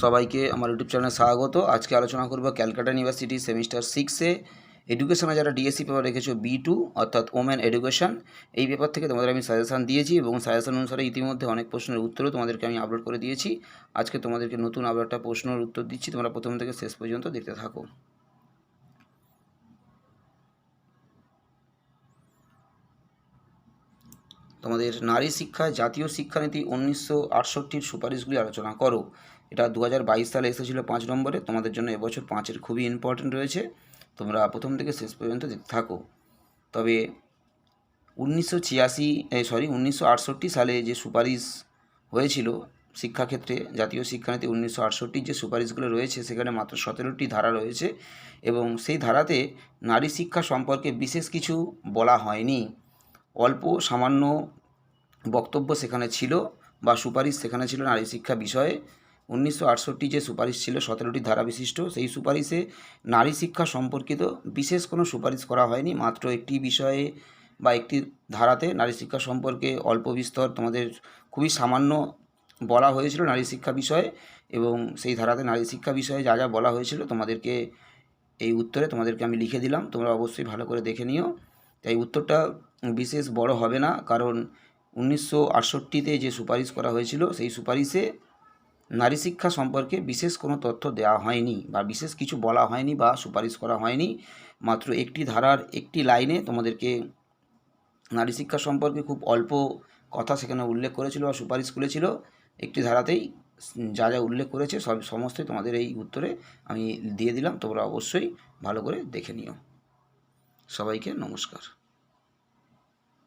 সবাইকে আমার ইউটিউব চ্যানেলে স্বাগত। আজকে আলোচনা করব ক্যালকাটা ইউনিভার্সিটি সেমিস্টার সিক্সে এডুকেশনে যারা ডিএসসি পেপার রেখেছো বি টু অর্থাৎ ওমেন এডুকেশন এই পেপার থেকে তোমাদের আমি সাজেশান দিয়েছি এবং সাজেশান অনুসারে ইতিমধ্যে অনেক প্রশ্নের উত্তরও তোমাদেরকে আমি আপলোড করে দিয়েছি। আজকে তোমাদেরকে নতুন আবার একটা প্রশ্নের উত্তর দিচ্ছি। তোমরা প্রথম থেকে শেষ পর্যন্ত দেখতে থাকো। তোমাদের নারী শিক্ষায় জাতীয় শিক্ষানীতি উনিশশো আটষট্টির সুপারিশগুলি আলোচনা করো। এটা দু হাজার বাইশ সালে এসেছিল পাঁচ নম্বরে। তোমাদের জন্য এবছর পাঁচের খুবই ইম্পর্টেন্ট রয়েছে। তোমরা প্রথম থেকে শেষ পর্যন্ত দেখতে থাকো। তবে উনিশশো ছিয়াশি সরি উনিশশো আটষট্টি সালে যে সুপারিশ হয়েছিল শিক্ষাক্ষেত্রে, জাতীয় শিক্ষানীতি উনিশশো আটষট্টির যে সুপারিশগুলো রয়েছে, সেখানে মাত্র সতেরোটি ধারা রয়েছে এবং সেই ধারাতে নারী শিক্ষা সম্পর্কে বিশেষ কিছু বলা হয়নি। অল্প সামান্য বক্তব্য সেখানে ছিল বা সুপারিশ সেখানে ছিল নারী শিক্ষা বিষয়ে। উনিশশো আটষট্টি যে সুপারিশ ছিল, সতেরোটি ধারা বিশিষ্ট, সেই সুপারিশে নারী শিক্ষা সম্পর্কিত বিশেষ কোনো সুপারিশ করা হয়নি। মাত্র একটি বিষয়ে বা একটি ধারাতে নারী শিক্ষা সম্পর্কে অল্প বিস্তর তোমাদের খুবই সামান্য বলা হয়েছিল নারী শিক্ষা বিষয়ে এবং সেই ধারাতে নারী শিক্ষা বিষয়ে যা যা বলা হয়েছিল তোমাদেরকে এই উত্তরে তোমাদেরকে আমি লিখে দিলাম। তোমরা অবশ্যই ভালো করে দেখে নিও। তাই উত্তরটা বিশেষ বড় হবে না, কারণ উনিশশো আটষট্টিতে যে সুপারিশ করা হয়েছিল, সেই সুপারিশে নারী শিক্ষা সম্পর্কে বিশেষ কোনো তথ্য দেওয়া হয়নি বা বিশেষ কিছু বলা হয়নি বা সুপারিশ করা হয়নি। মাত্র একটি ধারার একটি লাইনে তোমাদেরকে নারী শিক্ষা সম্পর্কে খুব অল্প কথা সেখানে উল্লেখ করেছিল বা সুপারিশ করেছিল। একটি ধারাতেই যা যা উল্লেখ করেছে, সব সমস্তই তোমাদের এই উত্তরে আমি দিয়ে দিলাম, তোমরা অবশ্যই ভালো করে দেখে নিও। সবাইকে নমস্কার।